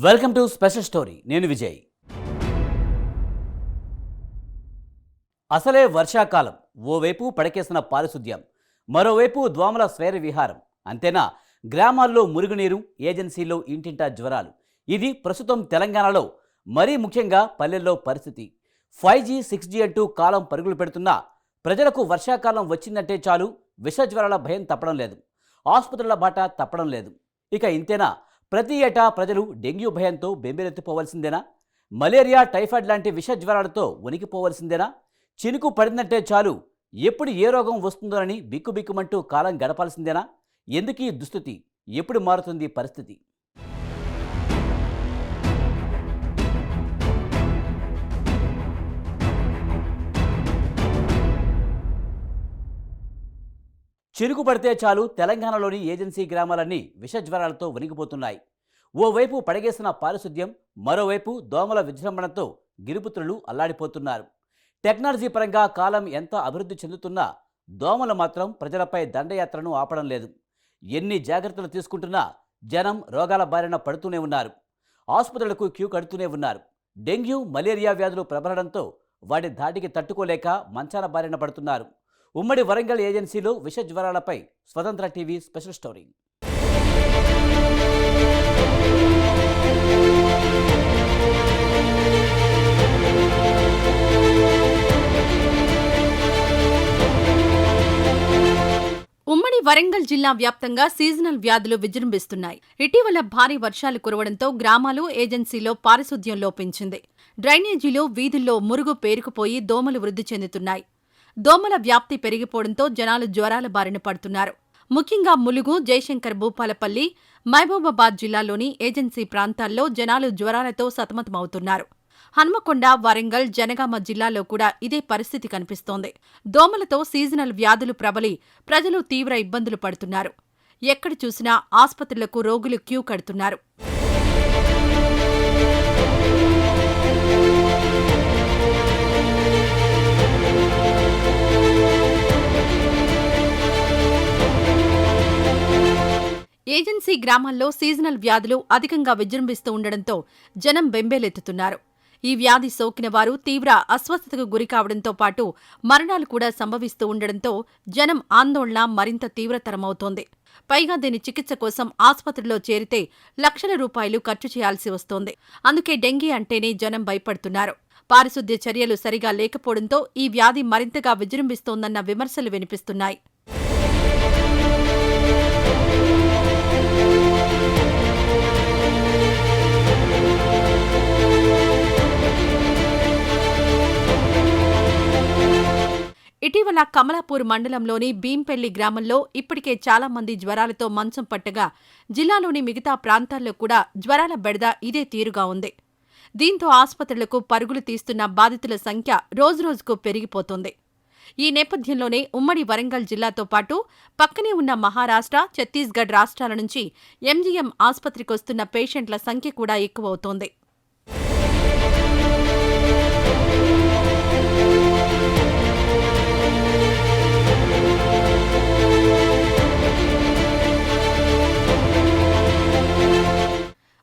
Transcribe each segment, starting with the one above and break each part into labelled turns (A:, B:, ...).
A: Welcome to special story. నేను విజయ్. అసలే వర్షాకాలం. ఓవైపు పడకేసిన పారిశుద్ధ్యం మరోవైపు దోమల స్వైర విహారం. అంతేనా? గ్రామాల్లో మురుగునీరు ఏజెన్సీలో ఇంటింటా జ్వరాలు. ఇది ప్రస్తుతం తెలంగాణలో మరీ ముఖ్యంగా పల్లెల్లో పరిస్థితి. ఫైవ్ జీ సిక్స్ జీ అంటూ కాలం పరుగులు పెడుతున్నా ప్రజలకు వర్షాకాలం వచ్చిందంటే చాలు విష జ్వరాల భయం తప్పడం లేదు. ఆసుపత్రుల బాట తప్పడం లేదు. ఇక ఇంతేనా? ప్రతి ఏటా ప్రజలు డెంగ్యూ భయంతో బెంబేలెత్తిపోవలసిందేనా? మలేరియా టైఫాయిడ్ లాంటి విష జ్వరాలతో వణికిపోవలసిందేనా? చినుకు పడిందంటే చాలు ఎప్పుడు ఏ రోగం వస్తుందోనని బిక్కుబిక్కుమంటూ కాలం గడపాల్సిందేనా? ఎందుకీ దుస్థితి? ఎప్పుడు మారుతుంది పరిస్థితి? చిరుకు పడితే చాలు తెలంగాణలోని ఏజెన్సీ గ్రామాలన్నీ విషజ్వరాలతో వణికిపోతున్నాయి. ఓవైపు పడగేసిన పారిశుద్ధ్యం మరోవైపు దోమల విజృంభణతో గిరిపుత్రులు అల్లాడిపోతున్నారు. టెక్నాలజీ పరంగా కాలం ఎంత అభివృద్ధి చెందుతున్నా దోమలు మాత్రం ప్రజలపై దండయాత్రను ఆపడం లేదు. ఎన్ని జాగ్రత్తలు తీసుకుంటున్నా జనం రోగాల బారిన పడుతూనే ఉన్నారు. ఆసుపత్రులకు క్యూ కడుతూనే ఉన్నారు. డెంగ్యూ మలేరియా వ్యాధులు ప్రబలడంతో వాటి ధాటికి తట్టుకోలేక మంచాల బారిన పడుతున్నారు. ఉమ్మడి వరంగల్ ఏజెన్సీలో విష జ్వరాలపై స్వతంత్ర టీవీ స్పెషల్ స్టోరీ.
B: ఉమ్మడి వరంగల్ జిల్లా వ్యాప్తంగా సీజనల్ వ్యాధులు విజృంభిస్తున్నాయి. ఇటీవల భారీ వర్షాలు కురవడంతో గ్రామాలు ఏజెన్సీలో పారిశుద్ధ్యం లోపించింది. డ్రైనేజీలో వీధుల్లో మురుగు పేరుకుపోయి దోమలు వృద్ధి చెందుతున్నాయి. దోమల వ్యాప్తి పెరిగిపోవడంతో జనాలు జ్వరాల బారిన పడుతున్నారు. ముఖ్యంగా ములుగు జయశంకర్ భూపాలపల్లి మహబూబాబాద్ జిల్లాలోని ఏజెన్సీ ప్రాంతాల్లో జనాలు జ్వరాలతో సతమతమవుతున్నారు. హన్మకొండ వరంగల్ జనగామ జిల్లాలో కూడా ఇదే పరిస్థితి కనిపిస్తోంది. దోమలతో సీజనల్ వ్యాధులు ప్రబలి ప్రజలు తీవ్ర ఇబ్బందులు పడుతున్నారు. ఎక్కడ చూసినా ఆసుపత్రులకు రోగులు క్యూ కడుతున్నారు. ఏజెన్సీ గ్రామాల్లో సీజనల్ వ్యాధులు అధికంగా విజృంభిస్తూ ఉండడంతో జనం బెంబేలెత్తుతున్నారు. ఈ వ్యాధి సోకిన వారు తీవ్ర అస్వస్థతకు గురికావడంతో పాటు మరణాలు కూడా సంభవిస్తూ ఉండడంతో జనం ఆందోళన మరింత తీవ్రతరమవుతోంది. పైగా దీని చికిత్స కోసం ఆసుపత్రిలో చేరితే లక్షల రూపాయలు ఖర్చు చేయాల్సి వస్తోంది. అందుకే డెంగీ అంటేనే జనం భయపడుతున్నారు. పారిశుద్ధ్య చర్యలు సరిగా లేకపోవడంతో ఈ వ్యాధి మరింతగా విజృంభిస్తోందన్న విమర్శలు వినిపిస్తున్నాయి. ఇటీవల కమలాపూర్ మండలంలోని భీంపెల్లి గ్రామంలో ఇప్పటికే చాలా మంది జ్వరాలతో మంచం పట్టగా జిల్లాలోని మిగతా ప్రాంతాల్లో కూడా జ్వరాల బెడద ఇదే తీరుగా ఉంది. దీంతో ఆసుపత్రులకు పరుగులు తీస్తున్న బాధితుల సంఖ్య రోజురోజుకు పెరిగిపోతోంది. ఈ నేపథ్యంలోనే ఉమ్మడి వరంగల్ జిల్లాతో పాటు పక్కనే ఉన్న మహారాష్ట్ర ఛత్తీస్గఢ్ రాష్ట్రాల నుంచి ఎంజీఎం ఆసుపత్రికొస్తున్న పేషెంట్ల సంఖ్య కూడా ఎక్కువవుతోంది.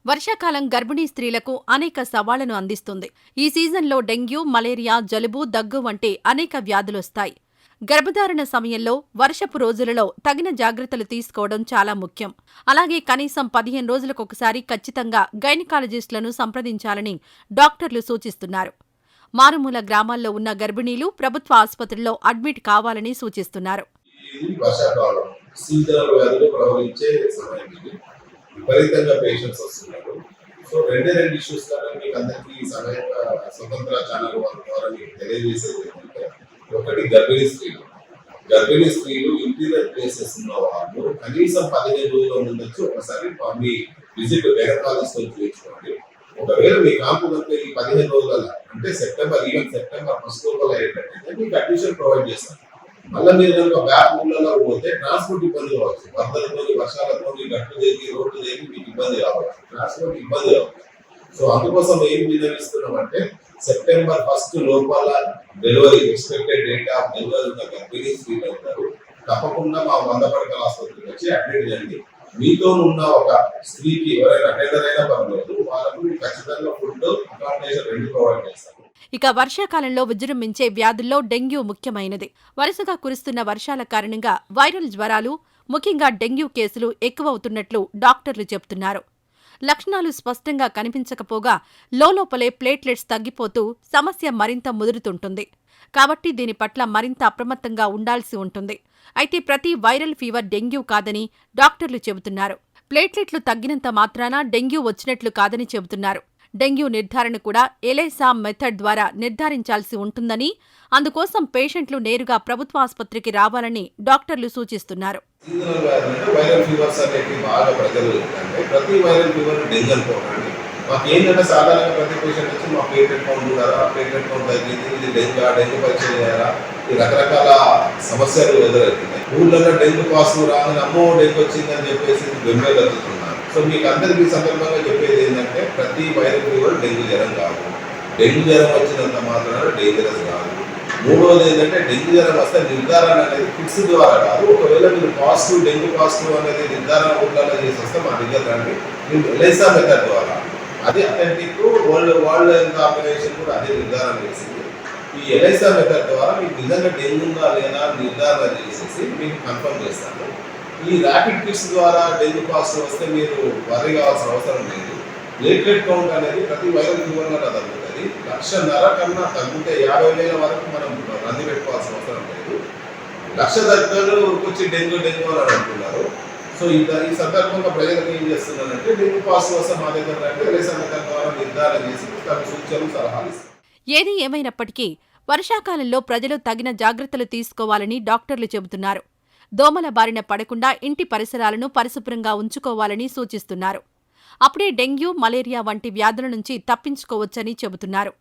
B: వర్షాకాలం గర్భిణీ స్త్రీలకు అనేక సవాళ్ళను అందిస్తుంది. ఈ సీజన్లో డెంగ్యూ మలేరియా జలుబు దగ్గు వంటి అనేక వ్యాధులొస్తాయి. గర్భధారణ సమయంలో వర్షపు రోజులలో తగిన జాగ్రత్తలు తీసుకోవడం చాలా ముఖ్యం. అలాగే కనీసం పదిహేను రోజులకొకసారి ఖచ్చితంగా గైనకాలజిస్టులను సంప్రదించాలని డాక్టర్లు సూచిస్తున్నారు. మారుమూల గ్రామాల్లో ఉన్న గర్భిణీలు ప్రభుత్వ ఆసుపత్రుల్లో అడ్మిట్ కావాలని సూచిస్తున్నారు.
C: విపరీతంగా పేషెంట్స్ వస్తున్నారు. సో రెండే రెండు ఇష్యూస్ ద్వారా మీకు అందరికీ ఈ స్వతంత్ర ఛానల్ వారి ద్వారా మీకు తెలియజేసేది ఏంటంటే ఒకటి గర్భిణీ స్త్రీలు. గర్భిణీ స్త్రీలు ఇంటీరియర్ ప్లేసెస్ ఉన్న వాళ్ళు కనీసం పదిహేను రోజుల ముందు వచ్చి ఒకసారి మీ విజిట్ గైనకాలజిస్ట్ వచ్చి చూపించుకోండి. ఒకవేళ మీ కాంపు కనుక ఈ పదిహేను రోజుల అంటే సెప్టెంబర్ ఈవెన్ సెప్టెంబర్ ఫస్ట్ లోపల ఏంటంటే మీకు అడ్మిషన్ ప్రొవైడ్ చేస్తాను మళ్ళీ మీరు కనుక బ్యాక్ ఊళ్ళలో పోతే ట్రాన్స్పోర్ట్ ఇబ్బంది కావచ్చు. వరదలతోని వర్షాలతోని గట్టు దేగి రోడ్లు దేగి మీకు ఇబ్బంది కావచ్చు. ట్రాన్స్పోర్ట్ ఇబ్బంది కావచ్చు. సో అందుకోసం ఏం నిర్ణయిస్తున్నామంటే సెప్టెంబర్ ఫస్ట్ లోపల delivery expected date of delivery ఉన్న గర్భిణీ స్త్రీలు అవుతారు తప్పకుండా మా వంద పడకల ఆసుపత్రికి వచ్చి అడ్మిట్ చేయండి. మీతో ఉన్న ఒక స్త్రీకి ఎవరైనా అటెండర్ అయినా పర్లేదు వాళ్ళకు ఖచ్చితంగా ఫుడ్ అకామిడేషన్ రెండు ప్రొవైడ్ చేస్తారు
B: ఇక వర్షాకాలంలో విజృంభించే వ్యాధుల్లో డెంగ్యూ ముఖ్యమైనది. వరుసగా కురుస్తున్న వర్షాల కారణంగా వైరల్ జ్వరాలు ముఖ్యంగా డెంగ్యూ కేసులు ఎక్కువవుతున్నట్లు డాక్టర్లు చెబుతున్నారు. లక్షణాలు స్పష్టంగా కనిపించకపోగా లోపలే ప్లేట్లెట్స్ తగ్గిపోతూ సమస్య మరింత ముదురుతుంటుంది. కాబట్టి దీని పట్ల మరింత అప్రమత్తంగా ఉండాల్సి ఉంటుంది. అయితే ప్రతి వైరల్ ఫీవర్ డెంగ్యూ కాదని డాక్టర్లు చెబుతున్నారు. ప్లేట్లెట్లు తగ్గినంత మాత్రాన డెంగ్యూ వచ్చినట్లు కాదని చెబుతున్నారు. డెంగ్యూ నిర్ధారణ కూడా ఎలైసా మెథడ్ ద్వారా నిర్ధారించాల్సి ఉంటుందని అందుకోసం పేషెంట్లు నేరుగా ప్రభుత్వ ఆసుపత్రికి రావాలని డాక్టర్లు సూచిస్తున్నారు.
C: మాకు ఏంటంటే సాధారణంగా ప్రతి పేషెంట్ వచ్చి మా ప్లేటెడ్ కౌంట్ ఉన్నారా ప్లేటెడ్ కౌంట్ తగ్గింది ఇది డెంగ్యూ ఆ డెంగ్యూ పరీక్ష చేయాలా ఈ రకరకాల సమస్యలు ఎదురవుతున్నాయి. ఊళ్ళలో డెంగ్యూ పాజిటివ్ రాని అమ్మో డెంగ్యూ వచ్చిందని చెప్పేసి బెంబేలెత్తుతున్నారు సో మీకు అందరికీ సందర్భంగా చెప్పేది ఏంటంటే ప్రతి వైరస్ కూడా డెంగ్యూ జ్వరం కాదు. డెంగ్యూ జ్వరం వచ్చినంత మాత్రాన డేంజరస్ కాదు. మూడవది ఏంటంటే డెంగ్యూ జ్వరం వస్తే నిర్ధారణ అనేది కిట్స్ ద్వారా కాదు. ఒకవేళ మీరు పాజిటివ్ డెంగ్యూ పాజిటివ్ అనేది నిర్ధారణ ఊళ్ళలో చేసి వస్తే మా దగ్గర రండి మీరు ఎలైసా మెథడ్ ద్వారా అది authentic world World Health Organization కూడా అదే నిర్ధారణ చేసింది. ఈ ఎలైసా మెథడ్ ద్వారా మీకు నిజంగా డెంగ్యూ ఉందా లేదా నిర్ధారణ చేసేసి మీకు కన్ఫర్మ్ చేస్తాను. ఈ ర్యాపిడ్ కిట్స్ ద్వారా డెంగ్యూ పాజిటివ్ వస్తే మీరు వరి కావాల్సిన అవసరం లేదు. ప్లేట్లెట్ కౌంట్ అనేది ప్రతి వైరల్ ఫీవర్లో తగ్గుతుంది. లక్షన్నర కన్నా తగ్గితే యాభై వేల వరకు మనం రంది పెట్టుకోవాల్సిన అవసరం లేదు. లక్ష దగ్గర వచ్చి డెంగ్యూ డెంగ్యూ అని అంటున్నారు సో ఈ ఈ సందర్భంగా ప్రజలకు ఏం చేస్తున్నానంటే డెంగ్యూ పాజిటివ్ వస్తే మా దగ్గర రండి ఎలైసా ద్వారా నిర్ధారణ చేసి తగు సూచనలు సలహాలు
B: ఏది ఏమైనప్పటికీ వర్షాకాలంలో ప్రజలు తగిన జాగ్రత్తలు తీసుకోవాలని డాక్టర్లు చెబుతున్నారు. దోమల బారిన పడకుండా ఇంటి పరిసరాలను పరిశుభ్రంగా ఉంచుకోవాలని సూచిస్తున్నారు. అప్పుడే డెంగ్యూ మలేరియా వంటి వ్యాధుల నుంచి తప్పించుకోవచ్చని చెబుతున్నారు.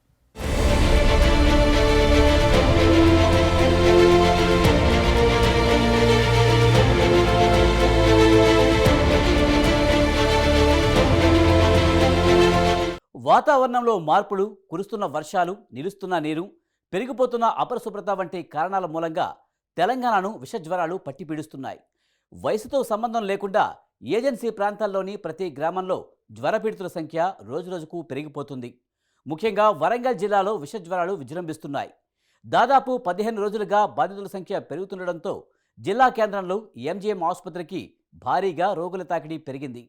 A: వాతావరణంలో మార్పులు కురుస్తున్న వర్షాలు నిలుస్తున్న నీరు పెరిగిపోతున్న అపరిశుభ్రత వంటి కారణాల మూలంగా తెలంగాణను విషజ్వరాలు పట్టిపీడుస్తున్నాయి వయసుతో సంబంధం లేకుండా ఏజెన్సీ ప్రాంతాల్లోని ప్రతి గ్రామంలో జ్వరపీడితుల సంఖ్య రోజురోజుకు పెరిగిపోతుంది. ముఖ్యంగా వరంగల్ జిల్లాలో విషజ్వరాలు విజృంభిస్తున్నాయి. దాదాపు పదిహేను రోజులుగా బాధితుల సంఖ్య పెరుగుతుండడంతో జిల్లా కేంద్రంలో ఎంజీఎం ఆసుపత్రికి భారీగా రోగుల తాకిడి పెరిగింది.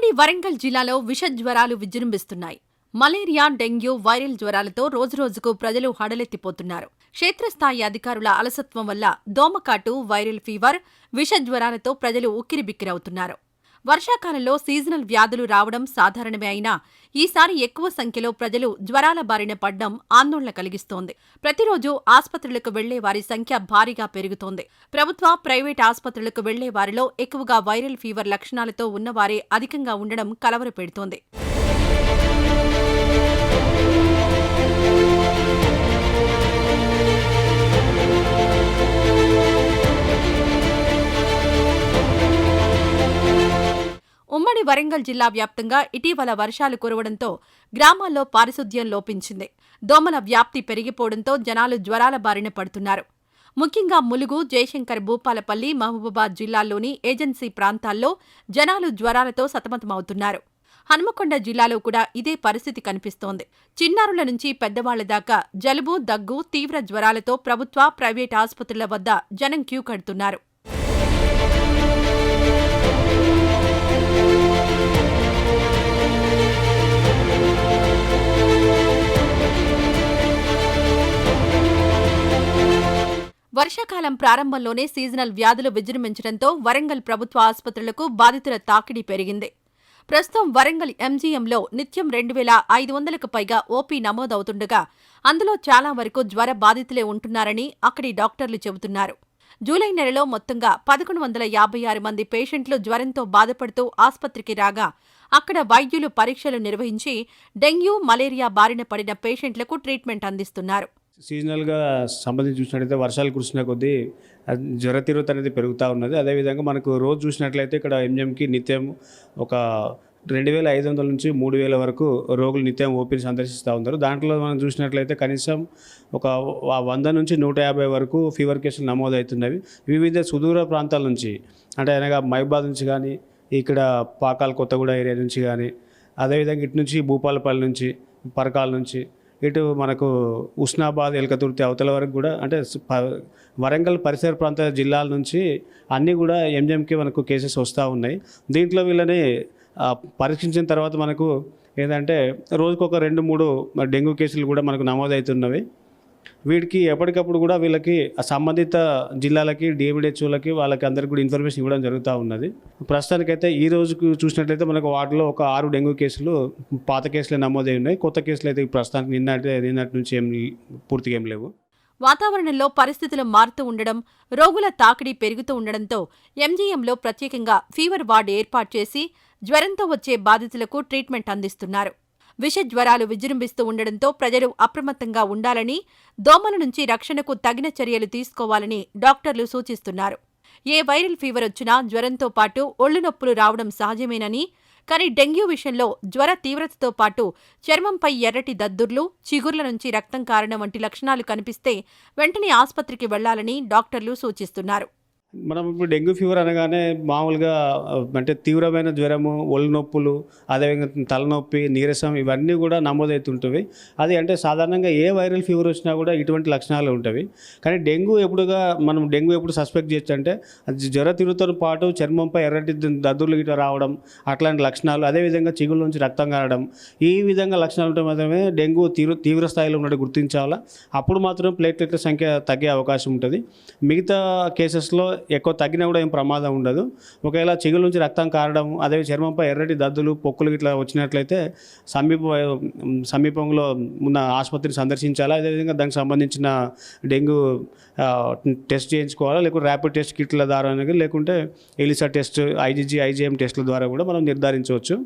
B: ఉమ్మడి వరంగల్ జిల్లాలో విష జ్వరాలు విజృంభిస్తున్నాయి. మలేరియా డెంగ్యూ వైరల్ జ్వరాలతో రోజురోజుకు ప్రజలు హడలెత్తిపోతున్నారు. క్షేత్రస్థాయి అధికారుల అలసత్వం వల్ల దోమకాటు వైరల్ ఫీవర్ విష జ్వరాలతో ప్రజలు ఉక్కిరిబిక్కిరవుతున్నారు. వర్షాకాలంలో సీజనల్ వ్యాధులు రావడం సాధారణమే అయినా ఈసారి ఎక్కువ సంఖ్యలో ప్రజలు జ్వరాల బారిన పడ్డం ఆందోళన కలిగిస్తోంది. ప్రతిరోజు ఆసుపత్రులకు వెళ్ళే వారి సంఖ్య భారీగా పెరుగుతోంది. ప్రభుత్వ ప్రైవేట్ ఆసుపత్రులకు వెళ్ళే వారిలో ఎక్కువగా వైరల్ ఫీవర్ లక్షణాలతో ఉన్నవారే అధికంగా ఉండడం కలవరపెడుతోంది. ఉమ్మడి వరంగల్ జిల్లా వ్యాప్తంగా ఇటీవల వర్షాలు కురవడంతో గ్రామాల్లో పారిశుద్ధ్యం లోపించింది. దోమల వ్యాప్తి పెరిగిపోవడంతో జనాలు జ్వరాల బారిన పడుతున్నారు. ముఖ్యంగా ములుగు జయశంకర్ భూపాలపల్లి మహబూబాబాద్ జిల్లాల్లోని ఏజెన్సీ ప్రాంతాల్లో జనాలు జ్వరాలతో సతమతమవుతున్నారు. హనుమకొండ జిల్లాలో కూడా ఇదే పరిస్థితి కనిపిస్తోంది. చిన్నారుల నుంచి పెద్దవాళ్ళ దాకా జలుబు దగ్గు తీవ్ర జ్వరాలతో ప్రభుత్వ ప్రైవేట్ ఆసుపత్రుల వద్ద జనం క్యూ కడుతున్నారు. వర్షాకాలం ప్రారంభంలోనే సీజనల్ వ్యాధులు విజృంభించడంతో వరంగల్ ప్రభుత్వ ఆసుపత్రులకు బాధితుల తాకిడి పెరిగింది. ప్రస్తుతం వరంగల్ ఎంజీఎంలో నిత్యం రెండు వేల ఐదు వందలకు పైగా ఓపీ నమోదవుతుండగా అందులో చాలా వరకు జ్వర బాధితులే ఉంటున్నారని అక్కడి డాక్టర్లు చెబుతున్నారు. జూలై నెలలో మొత్తంగా పదకొండు వందల యాభై ఆరు మంది పేషెంట్లు జ్వరంతో బాధపడుతూ ఆసుపత్రికి రాగా అక్కడ వైద్యులు పరీక్షలు నిర్వహించి డెంగ్యూ మలేరియా బారిన పడిన పేషెంట్లకు ట్రీట్మెంట్ అందిస్తున్నారు.
D: సీజనల్గా సంబంధించి చూసినట్లయితే వర్షాలు కురిసిన కొద్దీ జ్వర తీవ్రత అనేది పెరుగుతూ ఉన్నది. అదేవిధంగా మనకు రోజు చూసినట్లయితే ఇక్కడ ఎంజిఎంకి నిత్యం ఒక రెండు వేల ఐదు వందల నుంచి మూడు వేల వరకు రోగులు నిత్యం ఓపీని సందర్శిస్తూ ఉన్నారు. దాంట్లో మనం చూసినట్లయితే కనీసం ఒక వంద నుంచి నూట యాభై వరకు ఫీవర్ కేసులు నమోదవుతున్నవి. వివిధ సుదూర ప్రాంతాల నుంచి అంటే అనగా మైబాద్ నుంచి కానీ ఇక్కడ పాకాల కొత్తగూడ ఏరియా నుంచి కానీ అదేవిధంగా ఇటు నుంచి భూపాలపల్లి నుంచి పరకాల నుంచి ఇటు మనకు ఉస్నాబాద్ ఎలకతుర్తి అవతల వరకు కూడా అంటే వరంగల్ పరిసర ప్రాంత జిల్లాల నుంచి అన్నీ కూడా ఎంజెంకి మనకు కేసెస్ వస్తూ ఉన్నాయి. దీంట్లో వీళ్ళని పరీక్షించిన తర్వాత మనకు ఏంటంటే రోజుకొక రెండు మూడు డెంగ్యూ కేసులు కూడా మనకు నమోదవుతున్నవి వీడికి ఎప్పటికప్పుడు కూడా వీళ్ళకి సంబంధిత జిల్లాలకి డిఎండిహెచ్ఓలకి వాళ్ళకి అందరికి కూడా ఇన్ఫర్మేషన్ ఇవ్వడం జరుగుతూ ఉన్నది. ప్రస్తుతానికైతే ఈ రోజుకు చూసినట్లయితే మనకు వాటిలో ఒక ఆరు డెంగ్యూ కేసులు పాత కేసులే నమోదై ఉన్నాయి. కొత్త కేసులు అయితే ప్రస్తుతానికి నిన్నటి నిన్నటి నుంచి ఏం పూర్తిగా ఏం లేవు.
B: వాతావరణంలో పరిస్థితులు మారుతూ ఉండడం రోగుల తాకిడి పెరుగుతూ ఉండడంతో ఎంజీఎంలో ప్రత్యేకంగా ఫీవర్ వార్డు ఏర్పాటు చేసి జ్వరంతో వచ్చే బాధితులకు ట్రీట్మెంట్ అందిస్తున్నారు. విష జ్వరాలు విజృంభిస్తూ ఉండడంతో ప్రజలు అప్రమత్తంగా ఉండాలని దోమల నుంచి రక్షణకు తగిన చర్యలు తీసుకోవాలని డాక్టర్లు సూచిస్తున్నారు. ఏ వైరల్ ఫీవర్ వచ్చినా జ్వరంతో పాటు ఒళ్ళు నొప్పులు రావడం సహజమేనని కానీ డెంగ్యూ విషయంలో జ్వర తీవ్రతతో పాటు చర్మంపై ఎర్రటి దద్దుర్లు చిగుర్ల నుంచి రక్తం కారణం వంటి లక్షణాలు కనిపిస్తే వెంటనే ఆస్పత్రికి వెళ్ళాలని డాక్టర్లు సూచిస్తున్నారు.
D: మనం ఇప్పుడు డెంగ్యూ ఫీవర్ అనగానే మామూలుగా అంటే తీవ్రమైన జ్వరము ఒళ్ళు నొప్పులు అదేవిధంగా తలనొప్పి నీరసం ఇవన్నీ కూడా నమోదవుతుంటవి అది అంటే సాధారణంగా ఏ వైరల్ ఫీవర్ వచ్చినా కూడా ఇటువంటి లక్షణాలు ఉంటాయి కానీ డెంగ్యూ ఎప్పుడుగా మనం డెంగ్యూ ఎప్పుడు సస్పెక్ట్ చేయొచ్చు అంటే జ్వర తిరుగుతో పాటు చర్మంపై ఎర్రటి దద్దుర్లు గిట్ల రావడం అట్లాంటి లక్షణాలు అదేవిధంగా చిగుళ్ళ నుంచి రక్తం కారడం ఈ విధంగా లక్షణాలు ఉంటే మాత్రమే డెంగ్యూ తీవ్ర తీవ్ర స్థాయిలో ఉన్నట్టు గుర్తించాలా. అప్పుడు మాత్రం ప్లేట్లెట్ల సంఖ్య తగ్గే అవకాశం ఉంటుంది. మిగతా కేసెస్లో ఎక్కువ తగ్గినా కూడా ఏం ప్రమాదం ఉండదు. ఒకవేళ చిగుల నుంచి రక్తం కారడం అదే చర్మంపై ఎర్రటి దద్దులు పొక్కులు ఇట్లా వచ్చినట్లయితే సమీప సమీపంలో ఉన్న ఆసుపత్రిని సందర్శించాలా? అదేవిధంగా దానికి సంబంధించిన డెంగ్యూ టెస్ట్ చేయించుకోవాలా? లేకుంటే ర్యాపిడ్ టెస్ట్ కిట్ల ద్వారా లేకుంటే ఎలిసా టెస్ట్ ఐజీజీ ఐజీఎం టెస్ట్ల ద్వారా కూడా మనం నిర్ధారించవచ్చు.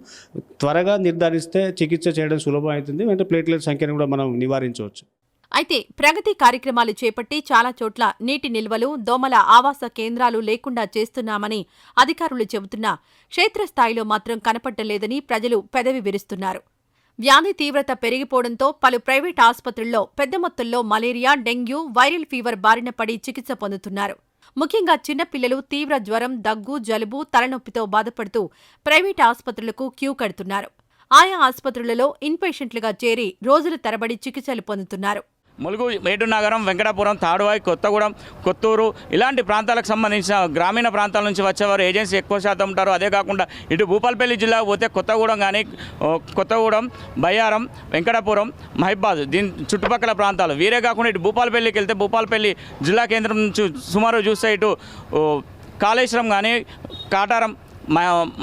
D: త్వరగా నిర్ధారిస్తే చికిత్స చేయడం సులభం అవుతుంది. వెంటనే ప్లేట్లెట్ సంఖ్యను కూడా మనం నివారించవచ్చు.
B: అయితే ప్రగతి కార్యక్రమాలు చేపట్టి చాలా చోట్ల నీటి నిల్వలు దోమల ఆవాస కేంద్రాలు లేకుండా చేస్తున్నామని అధికారులు చెబుతున్నా క్షేత్రస్థాయిలో మాత్రం కనపట్టలేదని ప్రజలు పెదవి విరుస్తున్నారు. వ్యాధి తీవ్రత పెరిగిపోవడంతో పలు ప్రైవేట్ ఆసుపత్రుల్లో పెద్ద మొత్తంలో మలేరియా డెంగ్యూ వైరల్ ఫీవర్ బారిన పడి చికిత్స పొందుతున్నారు. ముఖ్యంగా చిన్నపిల్లలు తీవ్ర జ్వరం దగ్గు జలుబు తలనొప్పితో బాధపడుతూ ప్రైవేట్ ఆసుపత్రులకు క్యూ కడుతున్నారు. ఆయా ఆసుపత్రులలో ఇన్పేషెంట్లుగా చేరి రోజుల తరబడి చికిత్సలు పొందుతున్నారు.
E: ములుగు మేటు నగరం వెంకటాపురం తాడువాయి కొత్తగూడెం కొత్తూరు ఇలాంటి ప్రాంతాలకు సంబంధించిన గ్రామీణ ప్రాంతాల నుంచి వచ్చేవారు ఏజెన్సీ ఎక్కువ శాతం ఉంటారు. అదే కాకుండా ఇటు భూపాలపల్లి జిల్లా పోతే కొత్తగూడెం కానీ కొత్తగూడెం బయ్యారం వెంకటాపురం మహిబాద్ దీని చుట్టుపక్కల ప్రాంతాలు. వీరే కాకుండా ఇటు భూపాలపల్లికి వెళ్తే భూపాలపల్లి జిల్లా కేంద్రం నుంచి సుమారు చూస్తే ఇటు కాళేశ్వరం కానీ కాటారం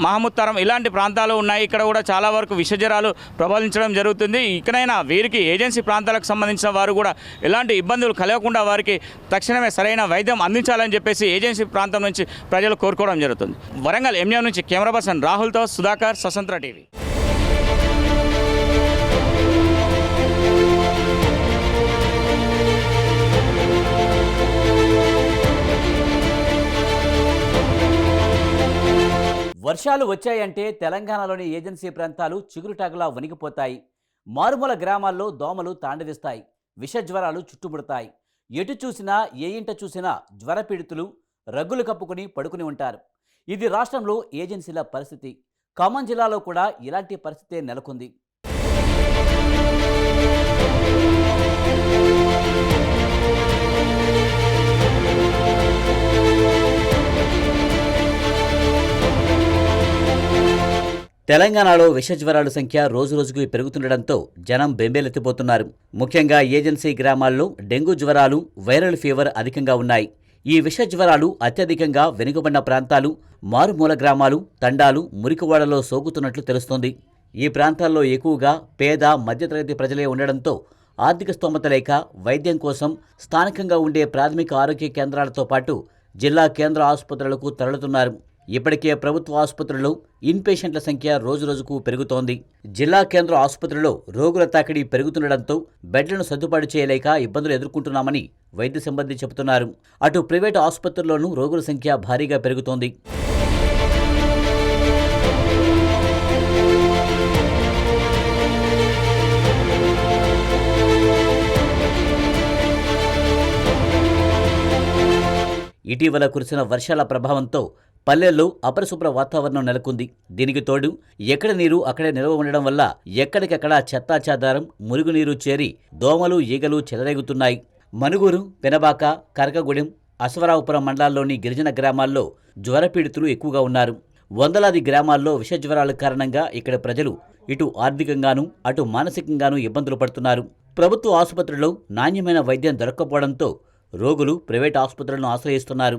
E: మహముత్తరం ఇలాంటి ప్రాంతాలు ఉన్నాయి. ఇక్కడ కూడా చాలా వరకు విషజ్వరాలు ప్రబలించడం జరుగుతుంది. ఇకనైనా వీరికి ఏజెన్సీ ప్రాంతాలకు సంబంధించిన వారు కూడా ఎలాంటి ఇబ్బందులు కలగకుండా వారికి తక్షణమే సరైన వైద్యం అందించాలని చెప్పేసి ఏజెన్సీ ప్రాంతం నుంచి ప్రజలు కోరుకోవడం జరుగుతుంది. వరంగల్ ఎంఎం నుంచి కెమెరా పర్సన్ రాహుల్తో సుధాకర్ స్వతంత్ర టీవీ.
A: వర్షాలు వచ్చాయంటే తెలంగాణలోని ఏజెన్సీ ప్రాంతాలు చిగురుటాకులా వణికిపోతాయి. మారుమూల గ్రామాల్లో దోమలు తాండవిస్తాయి. విషజ్వరాలు చుట్టుముడతాయి. ఎటు చూసినా ఏ ఇంట చూసినా జ్వరపీడితులు రగ్గులు కప్పుకుని పడుకుని ఉంటారు. ఇది రాష్ట్రంలో ఏజెన్సీల పరిస్థితి. ఖమ్మం జిల్లాలో కూడా ఇలాంటి పరిస్థితే నెలకొంది. తెలంగాణలో విషజ్వరాల సంఖ్య రోజురోజుకు పెరుగుతుండటంతో జనం బెంబేలెత్తిపోతున్నారు. ముఖ్యంగా ఏజెన్సీ గ్రామాల్లో డెంగ్యూ జ్వరాలు వైరల్ ఫీవర్ అధికంగా ఉన్నాయి. ఈ విష జ్వరాలు అత్యధికంగా వెనుకబడిన ప్రాంతాలు మారుమూల గ్రామాలు తండాలు మురికివాడలో సోకుతున్నట్లు తెలుస్తోంది. ఈ ప్రాంతాల్లో ఎక్కువగా పేద మధ్యతరగతి ప్రజలే ఉండడంతో ఆర్థిక స్తోమత లేక వైద్యం కోసం స్థానికంగా ఉండే ప్రాథమిక ఆరోగ్య కేంద్రాలతో పాటు జిల్లా కేంద్ర ఆసుపత్రులకు తరలుతున్నారు. ఇప్పటికే ప్రభుత్వ ఆసుపత్రుల్లో ఇన్పేషెంట్ల సంఖ్య రోజురోజుకు పెరుగుతోంది. జిల్లా కేంద్ర ఆసుపత్రిలో రోగుల తాకిడి పెరుగుతుండటంతో బెడ్లను సర్దుబాటు చేయలేక ఇబ్బందులు ఎదుర్కొంటున్నామని వైద్య సిబ్బంది చెబుతున్నారు. అటు ప్రైవేటు ఆసుపత్రుల్లోనూ రోగుల సంఖ్య భారీగా పెరుగుతోంది. ఇటీవల కురిసిన వర్షాల ప్రభావంతో పల్లెల్లో అపరిశుభ్ర వాతావరణం నెలకొంది. దీనికి తోడు ఎక్కడ నీరు అక్కడే నిల్వ ఉండడం వల్ల ఎక్కడికక్కడ చెత్తాచాదారం మురుగునీరు చేరి దోమలు ఈగలు చెలరేగుతున్నాయి. మనుగూరు పెనబాక కరకగూడెం అశ్వరావుపురం మండలాల్లోని గిరిజన గ్రామాల్లో జ్వరపీడితులు ఎక్కువగా ఉన్నారు. వందలాది గ్రామాల్లో విష జ్వరాల కారణంగా ఇక్కడ ప్రజలు ఇటు ఆర్థికంగానూ అటు మానసికంగానూ ఇబ్బందులు పడుతున్నారు. ప్రభుత్వ ఆసుపత్రుల్లో నాణ్యమైన వైద్యం దొరక్కపోవడంతో రోగులు ప్రైవేట్ ఆసుపత్రులను ఆశ్రయిస్తున్నారు.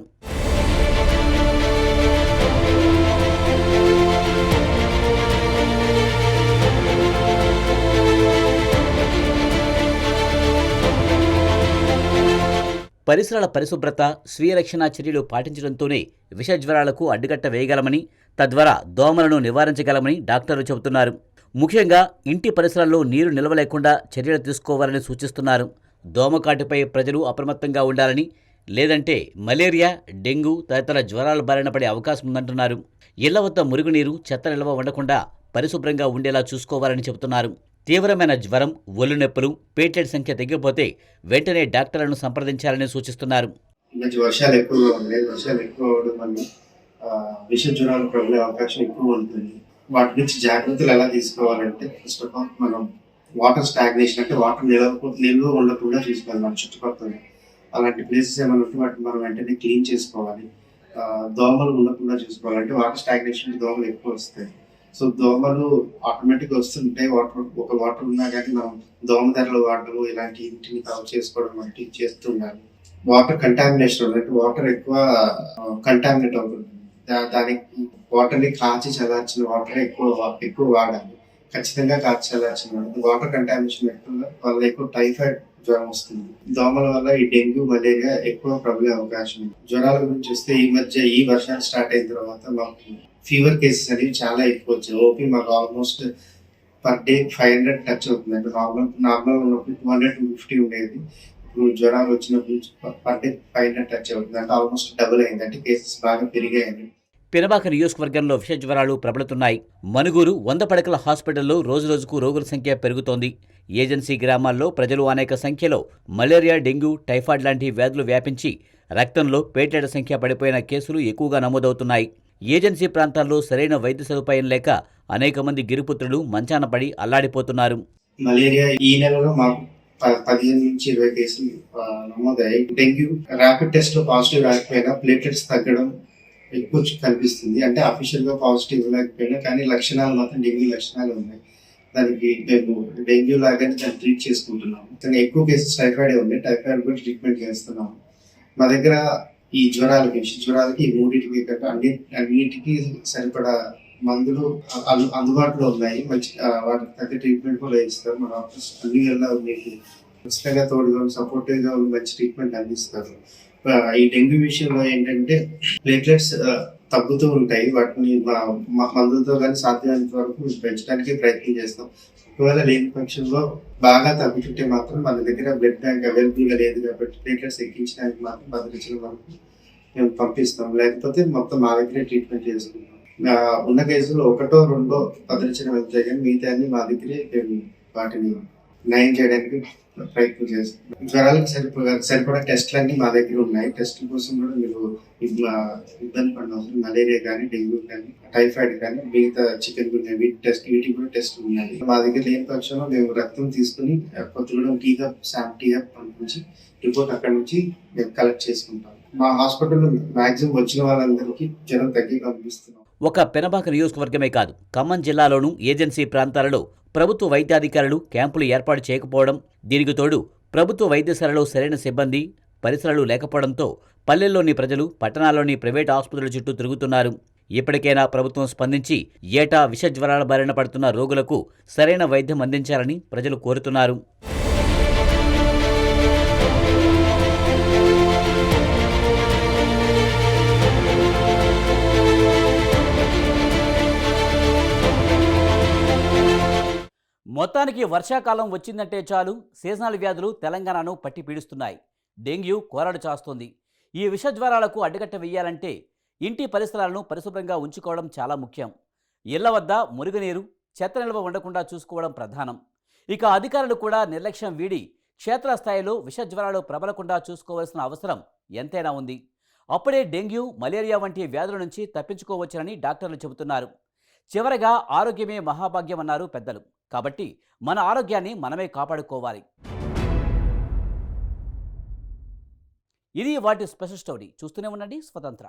A: పరిసరాల పరిశుభ్రత స్వీయ రక్షణ చర్యలు పాటించడంతోనే విష జ్వరాలకు అడ్డుకట్ట వేయగలమని తద్వారా దోమలను నివారించగలమని డాక్టర్లు చెబుతున్నారు. ముఖ్యంగా ఇంటి పరిసరాల్లో నీరు నిల్వ లేకుండా చర్యలు తీసుకోవాలని సూచిస్తున్నారు. దోమకాటుపై ప్రజలు అప్రమత్తంగా ఉండాలని లేదంటే మలేరియా డెంగ్యూ తదితర జ్వరాల బారిన పడే అవకాశం ఉందంటున్నారు. ఇళ్ళ వద్ద మురుగునీరు చెత్త నిల్వ ఉండకుండా పరిశుభ్రంగా ఉండేలా చూసుకోవాలని చెబుతున్నారు. తీవ్రమైన జ్వరం ఒళ్ళు నొప్పులు పేటెడ్ సంఖ్య తగ్గిపోతే వెంటనే డాక్టర్లను సంప్రదించాలని సూచిస్తున్నారు.
F: వర్షాలు ఎక్కువగా ఉన్నాయి. వర్షాలు ఎక్కువ అవడం వల్ల విష జ్వరాలు ప్రబలే అవకాశం ఎక్కువ ఉంటుంది. వాటి నుంచి జాగ్రత్తలు ఎలా తీసుకోవాలంటే ఫస్ట్ ఆఫ్ ఆల్ మనం వాటర్ స్టాగ్నేషన్ అంటే వాటర్ నిలవ నిల్వ ఉండకుండా చూసుకోవాలి మన చుట్టుపక్కల. అలాంటి ప్లేసెస్ ఏమైనా ఉంటే వాటిని మనం వెంటనే క్లీన్ చేసుకోవాలి. దోమలు ఉండకుండా చూసుకోవాలంటే వాటర్ స్టాగ్నేషన్ దోమలు ఎక్కువ వస్తాయి. సో దోమలు ఆటోమేటిక్ వస్తుంటే వాటర్ ఒక వాటర్ ఉన్నా కానీ మనం దోమ ధరలు వాడడం ఇలాంటి ఇంటిని కవర్ చేసుకోవడం వంటివి చేస్తుండాలి వాటర్ కంటామినేషన్ ఉన్నట్టు వాటర్ ఎక్కువ కంటామినేట్ అవుతుంది. దా- దానికి వాటర్ని కాచి చల్లార్చిన వాటర్ ఎక్కువ ఎక్కువ వాడాలి. ఖచ్చితంగా కాచి చల్లార్చిన వాటర్ కంటామినేషన్ ఎక్కువ వల్ల ఎక్కువ టైఫాయిడ్ జ్వరం వస్తుంది. దోమల వల్ల ఈ డెంగ్యూ మలేరియా ఎక్కువ ప్రబలే అవకాశం ఉంది. జ్వరాల గురించి వస్తే ఈ మధ్య ఈ వర్షాలు స్టార్ట్ అయిన తర్వాత మాకు ఫీవర్ కేసెస్ అనేవి చాలా ఎక్కువ వచ్చాయి. ఓపీ మాకు almost per day five hundred touch అవుతుంది. అంటే నార్మల్ నార్మల్ ఉన్నప్పుడు టూ హండ్రెడ్ టూ ఫిఫ్టీ ఉండేది. ఇప్పుడు జ్వరాలు వచ్చినప్పుడు per day five hundred touch అవుతుంది. అంటే ఆల్మోస్ట్ డబుల్ అయింది. అంటే కేసెస్ బాగా పెరిగాయండి
A: పినబాక నియోజకవర్గంలో విష జ్వరాలు ప్రబలుతున్నాయి. మనుగూరు వంద పడకల హాస్పిటల్లో రోజురోజుకు రోగుల సంఖ్య పెరుగుతోంది. ఏజెన్సీ గ్రామాల్లో ప్రజలు అనేక సంఖ్యలో మలేరియా డెంగ్యూ టైఫాయిడ్ లాంటి వ్యాధులు వ్యాపించి రక్తంలో పేటెడ సంఖ్య పడిపోయిన కేసులు ఎక్కువగా నమోదవుతున్నాయి. ఏజెన్సీ ప్రాంతాల్లో సరైన వైద్య సదుపాయం లేక అనేక మంది గిరిపుత్రులు మంచాన పడి అల్లాడిపోతున్నారు.
F: మలేరియా ఈ నెలలో మాకు పదిహేను నుంచి ఇరవై కేసులు నమోదయ్యాయి. డెంగ్యూ ర్యాపిడ్ టెస్ట్లో పాజిటివ్ రాకపోయినా ప్లేటెట్స్ తగ్గడం ఎక్కువ కనిపిస్తుంది. అంటే అఫీషియల్గా పాజిటివ్ లేకపోయినా కానీ లక్షణాలు మాత్రం డెంగ్యూ లక్షణాలు ఉన్నాయి. దానికి మేము డెంగ్యూ లాగానే దాన్ని ట్రీట్ చేసుకుంటున్నాము. కానీ ఎక్కువ కేసెస్ టైఫాయిడ్ ఉన్నాయి. టైఫాయిడ్ కూడా ట్రీట్మెంట్ చేస్తున్నాము. మా దగ్గర ఈ జ్వరాలకి జ్వరాలకి ఈ మూడింటికి కాక అన్ని అన్నిటికీ సరిపడా మందులు అందుబాటులో ఉన్నాయి. మంచి వాటికి తగ్గ ట్రీట్మెంట్ కూడా ఇస్తారు. మన డాక్టర్స్ అన్ని వేళ మీకు ఖచ్చితంగా తోడుగా సపోర్టివ్గా మంచి ట్రీట్మెంట్ అందిస్తారు. ఈ డెంగ్యూ విషయంలో ఏంటంటే ప్లేట్లెట్స్ తగ్గుతూ ఉంటాయి. వాటిని మా- మా మందులతో కానీ సాధ్యమైనంత వరకు పెంచడానికి ప్రయత్నం చేస్తాం. ఒకవేళ లేని పక్షంలో బాగా తగ్గుతుంటే మాత్రం మన దగ్గర బ్లడ్ బ్యాంక్ అవైలబుల్గా లేదు కాబట్టి ప్లేట్లెట్స్ ఎక్కించడానికి మాత్రం భద్రించడం వరకు మేము పంపిస్తాం. లేకపోతే మొత్తం మా దగ్గరే ట్రీట్మెంట్ చేసుకుంటాం. ఉన్న కేసులో ఒకటో రెండో భద్రించడం వెళ్తే కానీ మిగతా అన్ని మా దగ్గరే వాటిని నయం చేయడానికి ప్రయత్నం చేస్తాం. జ్వరాలకు సరిపడా సరిపడా టెస్ట్లు అన్ని మా దగ్గర ఉన్నాయి. టెస్ట్ల కోసం కూడా మీరు ఇబ్బంది పడిన మలేరియా కానీ డెంగ్యూ కానీ టైఫాయిడ్ కానీ మిగతా చికెన్ గున్యా వీటి టెస్ట్ వీటికి కూడా టెస్ట్ ఉన్నాయి మా దగ్గర లేని పక్షంలో మేము రక్తం తీసుకుని కొత్తగూడెం టీ హబ్ శామ్ టీ హబ్ పంపించి రిపోర్ట్ అక్కడ నుంచి మేము కలెక్ట్ చేసుకుంటాం. మా హాస్పిటల్లో మాక్సిమం వచ్చిన వాళ్ళందరికీ జ్వరం తగ్గి పంపిస్తున్నాం.
A: ఒక పెనబాక నియోజకవర్గమే కాదు ఖమ్మం జిల్లాలోనూ ఏజెన్సీ ప్రాంతాలలో ప్రభుత్వ వైద్యాధికారులు క్యాంపులు ఏర్పాటు చేయకపోవడం దీనికి తోడు ప్రభుత్వ వైద్యశాలలో సరైన సిబ్బంది పరిసరాలు లేకపోవడంతో పల్లెల్లోని ప్రజలు పట్టణాల్లోని ప్రైవేట్ ఆసుపత్రుల చుట్టూ తిరుగుతున్నారు. ఇప్పటికైనా ప్రభుత్వం స్పందించి ఏటా విష జ్వరాల బారిన పడుతున్న రోగులకు సరైన వైద్యం అందించాలని ప్రజలు కోరుతున్నారు. మొత్తానికి వర్షాకాలం వచ్చిందంటే చాలు. సీజనల్ వ్యాధులు తెలంగాణను పట్టి పీడిస్తున్నాయి. డెంగ్యూ కోరడు చాస్తుంది. ఈ విష జ్వరాలకు అడ్డుకట్ట వేయాలంటే ఇంటి పరిసరాలను పరిశుభ్రంగా ఉంచుకోవడం చాలా ముఖ్యం. ఇళ్ళ వద్ద మురుగునీరు చెత్త నిల్వ ఉండకుండా చూసుకోవడం ప్రధానం. ఇక అధికారులు కూడా నిర్లక్ష్యం వీడి క్షేత్రస్థాయిలో విష జ్వరాలు ప్రబలకుండా చూసుకోవాల్సిన అవసరం ఎంతైనా ఉంది. అప్పుడే డెంగ్యూ మలేరియా వంటి వ్యాధుల నుంచి తప్పించుకోవచ్చునని డాక్టర్లు చెబుతున్నారు. చివరగా ఆరోగ్యమే మహాభాగ్యం అన్నారు పెద్దలు. కాబట్టి మన ఆరోగ్యాన్ని మనమే కాపాడుకోవాలి. ఇది వాటి స్పెషల్ స్టోరీ. చూస్తూనే ఉండండి స్వతంత్ర.